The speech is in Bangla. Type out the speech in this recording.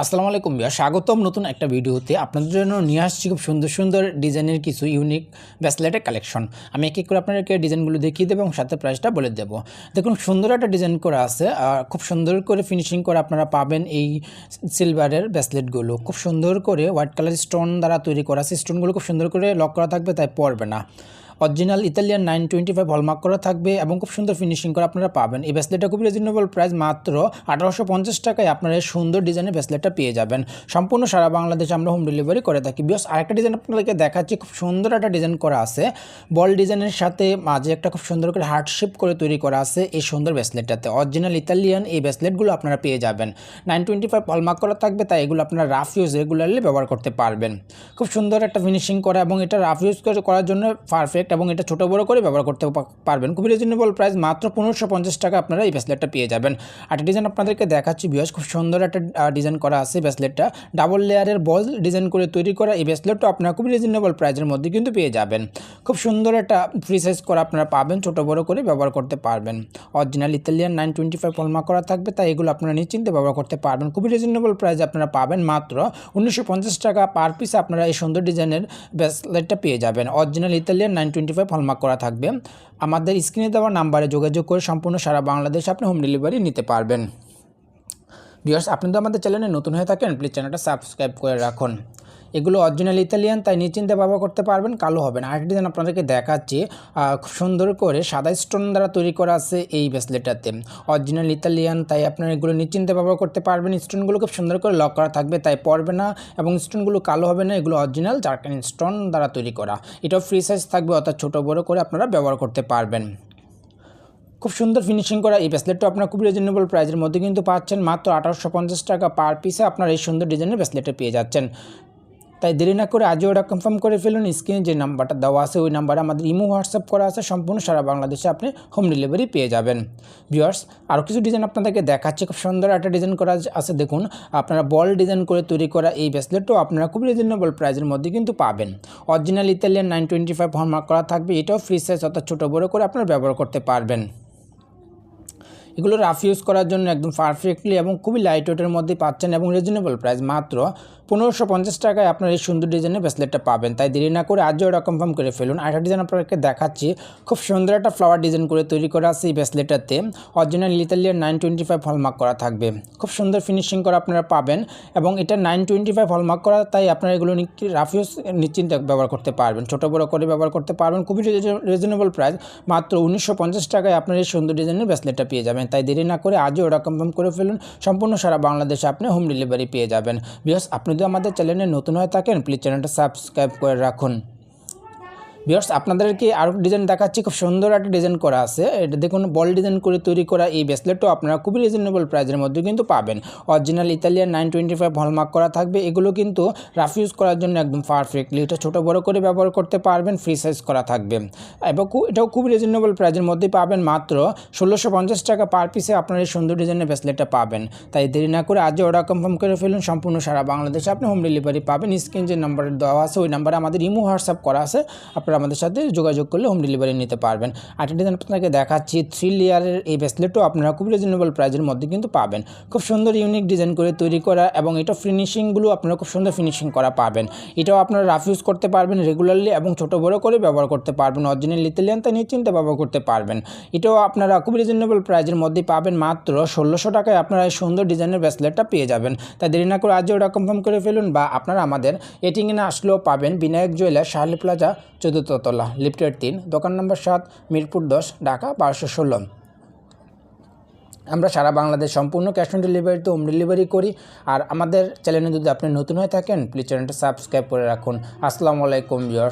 আসসালামু আলাইকুম বিয়া স্বাগতম নতুন একটা ভিডিওতে। আপনাদের জন্য নিয়ে আসছি খুব সুন্দর সুন্দর ডিজাইনের কিছু ইউনিক ব্যাসলেটের কালেকশন। আমি এক এক করে আপনাদেরকে ডিজাইনগুলো দেখিয়ে দেবো এবং সাথে প্রাইসটা বলে দেবো। দেখুন, সুন্দর একটা ডিজাইন করা আছে। আর খুব সুন্দর করে ফিনিশিং করে আপনারা পাবেন এই সিলভারের ব্যাসলেটগুলো। খুব সুন্দর করে হোয়াইট কালার স্টোন দ্বারা তৈরি করা আছে। স্টোনগুলো খুব সুন্দর করে লক করা থাকবে, তাই পড়বে না। Original Italian nine twenty five hallmark করা থাকবে এবং খুব সুন্দর ফিনিশিং করে আপনারা পাবেন। এই ব্যাসলেটটা খুব রিজনেবল প্রাইস মাত্র আঠারোশো পঞ্চাশ টাকায় আপনারা এই সুন্দর ডিজাইনের ব্যাসলেটটা পেয়ে যাবেন। সম্পূর্ণ সারা বাংলাদেশে আমরা হোম ডেলিভারি করে থাকি। বিকজ আরেকটা ডিজাইন আপনাদেরকে দেখাচ্ছি, খুব সুন্দর একটা ডিজাইন করা আছে। বল ডিজাইনের সাথে মাঝে একটা খুব সুন্দর করে হার্ট শেপ করে তৈরি করা আছে এই সুন্দর ব্যাসলেটটাতে অরিজিনাল ইতালিয়ান এই ব্যাসলেটগুলো আপনারা পেয়ে যাবেন। নাইন টোয়েন্টি ফাইভ হলমার্ক করা থাকবে, তাই এগুলো আপনারা রাফ ইউজ রেগুলারলি ব্যবহার করতে পারবেন। খুব সুন্দর একটা ফিনিশিং করা এবং এটা রাফ ইউজ করার জন্য পারফেক্ট এবং এটা ছোটো বড় করে ব্যবহার করতে পারবেন। খুবই রিজনেবল প্রাইস মাত্র পনেরোশো পঞ্চাশ টাকা আপনারা এই ব্যাসলেটটা পেয়ে যাবেন। একটা ডিজাইন আপনাদেরকে দেখাচ্ছি বিয়স খুব সুন্দর একটা ডিজাইন করা আছে ব্যাসলেটটা ডাবল লেয়ারের বল ডিজাইন করে তৈরি করা এই ব্যাসলেটটা আপনারা খুবই রিজনেবল প্রাইসের মধ্যে কিন্তু পেয়ে যাবেন। খুব সুন্দর একটা ফ্রি সাইজ করা আপনারা পাবেন, ছোটো বড় করে ব্যবহার করতে পারবেন। Original Italian nine twenty five hallmark করা থাকবে, তাই এগুলো আপনারা নিশ্চিন্তে ব্যবহার করতে পারবেন। খুবই রিজনেবল প্রাইসে আপনারা পাবেন, মাত্র উনিশশো পঞ্চাশ টাকা পার পিসে আপনারা এই সুন্দর ডিজাইনের ব্যাসলেটটা পেয়ে যাবেন। Original Italian nine twenty five hallmark করা থাকবে। আমাদের স্ক্রিনে দেওয়া নাম্বারে যোগাযোগ করে সম্পূর্ণ সারা বাংলাদেশে আপনি হোম ডেলিভারি নিতে পারবেন। ভিউয়ার্স আপনি তো আমাদের চ্যানেলে নতুন হয়ে থাকেন প্লিজ চ্যানেলটা সাবস্ক্রাইব করে রাখুন। এগুলো অরিজিনাল ইতালিয়ান তাই নিশ্চিন্তে ব্যবহার করতে পারবেন, কালো হবে না। আরেকটি ডিজাইন আপনাদেরকে দেখাচ্ছি খুব সুন্দর করে সাদা স্টোন দ্বারা তৈরি করা আছে এই ব্রেসলেটটাতে অরিজিনাল ইতালিয়ান তাই আপনারা এগুলো নিশ্চিন্তে ব্যবহার করতে পারবেন। স্টোনগুলো খুব সুন্দর করে লক করা থাকবে, তাই পড়বে না এবং স্টোনগুলো কালো হবে না, এগুলো অরিজিনাল জার্কান স্টোন দ্বারা তৈরি করা। এটাও ফ্রি সাইজ থাকবে, অর্থাৎ ছোটো বড়ো করে আপনারা ব্যবহার করতে পারবেন। খুব সুন্দর ফিনিশিং করা এই ব্রেসলেটটা আপনার খুব রিজনেবল প্রাইসের মধ্যে কিন্তু পাচ্ছেন। মাত্র আঠারোশো পঞ্চাশ টাকা পার পিসে আপনার এই সুন্দর ডিজাইনের ব্রেসলেটটা পেয়ে যাচ্ছেন। তাই দেরি না করে আজও ওটা কনফার্ম করে ফেলুন স্ক্রিনে যে নাম্বারটা দেওয়া আছে, ওই নাম্বারে আমাদের ইমো হোয়াটসঅ্যাপ করা আছে, সম্পূর্ণ সারা বাংলাদেশে আপনি হোম ডেলিভারি পেয়ে যাবেন। ভিউয়ার্স আরও কিছু ডিজাইন আপনাদেরকে দেখাচ্ছি, খুব সুন্দর একটা ডিজাইন করা আছে, দেখুন। আপনারা বল ডিজাইন করে তৈরি করা এই ব্রেসলেটও আপনারা খুব রিজনেবল প্রাইসের মধ্যে কিন্তু পাবেন। Original Italian nine twenty five hallmark করা থাকবে, এটাও ফ্রি সাইজ অর্থাৎ ছোটো বড়ো করে আপনারা ব্যবহার করতে পারবেন। এগুলো রাফ ইউজ করার জন্য একদম পারফেক্টলি এবং খুবই লাইট ওয়েটের মধ্যে পাচ্ছেন এবং রিজনেবল প্রাইস মাত্র পনেরোশো পঞ্চাশ টাকায় আপনার এই সুন্দর ডিজাইনের ব্রেসলেটটা পাবেন। তাই দেরি না করে আজও ওটা কনফার্ম করে ফেলুন। আরেকটা ডিজাইন আপনাদেরকে দেখাচ্ছি, খুব সুন্দর একটা ফ্লাওয়ার ডিজাইন করে তৈরি করা আছে এই ব্রেসলেটটাতে original Italian nine twenty five hallmark করা থাকবে। খুব সুন্দর ফিনিশিং করা আপনারা পাবেন এবং এটা নাইন টোয়েন্টি ফাইভ হলমার্ক করা, তাই আপনারা এগুলো রাফ ইউজ নিশ্চিন্তে ব্যবহার করতে পারবেন। ছোটো বড়ো করে ব্যবহার করতে পারবেন। খুবই রিজনেবল প্রাইস মাত্র উনিশশো পঞ্চাশ টাকায় আপনার এই সুন্দর ডিজাইনের ব্রেসলেটটা পেয়ে যাবেন। তাই দেরি না করে আজও ওটা কনফার্ম করে ফেলুন, সম্পূর্ণ সারা বাংলাদেশে আপনি হোম ডেলিভারি পেয়ে যাবেন। বিকজ আপনি যদি আমাদের চ্যানেলে নতুন হয়ে থাকেন প্লিজ চ্যানেলটা সাবস্ক্রাইব করে রাখুন। বিয়ার্স আপনাদেরকে আরও ডিজাইন দেখাচ্ছি। খুব সুন্দর একটা ডিজাইন করা আছে। এটা দেখুন, বল ডিজাইন করে তৈরি করা এই ব্রেসলেটও আপনারা খুবই রিজনেবল প্রাইসের মধ্যে কিন্তু পাবেন। Original Italian nine twenty five hallmark করা থাকবে। এগুলো কিন্তু রাফ ইউজ করার জন্য একদম পারফেক্টলি এটা ছোটো, বড়ো করে ব্যবহার করতে পারবেন ফ্রি সাইজ করা থাকবে। এবং এটাও খুব রিজনেবল প্রাইসের মধ্যে পাবেন। মাত্র ষোলোশো পঞ্চাশ টাকা পার পিসে আপনার এই সুন্দর ডিজাইনের ব্রেসলেটটা পাবেন। তাই দেরি না করে আজও অর্ডার কনফার্ম করে ফেলুন। সম্পূর্ণ সারা বাংলাদেশে আপনি হোম ডেলিভারি পাবেন। স্ক্রিন যে নাম্বার দেওয়া আছে, ওই নাম্বারে আমাদের ইমো হোয়াটসঅ্যাপ করা আছে। আপনারা আমাদের সাথে যোগাযোগ করলে হোম ডেলিভারি নিতে পারবেন। আরেকটা ডিজাইন আপনাকে দেখাচ্ছি থ্রি লেয়ারের এই ব্রেসলেটও আপনারা খুব রিজনেবল প্রাইসের মধ্যে কিন্তু পাবেন। খুব সুন্দর ইউনিক ডিজাইন করে তৈরি করা এবং এটা ফিনিশিংগুলো আপনারা খুব সুন্দর ফিনিশিং করা পাবেন। এটাও আপনারা রাফ ইউজ করতে পারবেন রেগুলারলি এবং ছোটো বড়ো করে ব্যবহার করতে পারবেন। অরিজিনাল ইতালিয়ান তা নিশ্চিন্তে ব্যবহার করতে পারবেন। এটাও আপনারা খুব রিজনেবল প্রাইসের মধ্যে পাবেন। মাত্র ষোলোশো টাকায় আপনারা এই সুন্দর ডিজাইনের ব্রেসলেটটা পেয়ে যাবেন। তাই দেরি না করে আজও ওটা কনফার্ম করে ফেলুন বা আপনারা আমাদের এটিংয়ে আসলেও পাবেন। বিনায়ক জুয়েলার শাহলি প্লাজা চতুর্থ তলা লিফটের তিন, দোকান নম্বর সাত, মিরপুর দশ, ঢাকা বারোশো ষোলো। আমরা সারা বাংলাদেশ সম্পূর্ণ ক্যাশ অন ডেলিভারিতে হোম ডেলিভারি করি। আর আমাদের চ্যানেলে যদি আপনি নতুন হয়ে থাকেন, প্লিজ চ্যানেলটা সাবস্ক্রাইব করে রাখুন। আসসালামু আলাইকুম, ভিউয়ার্স।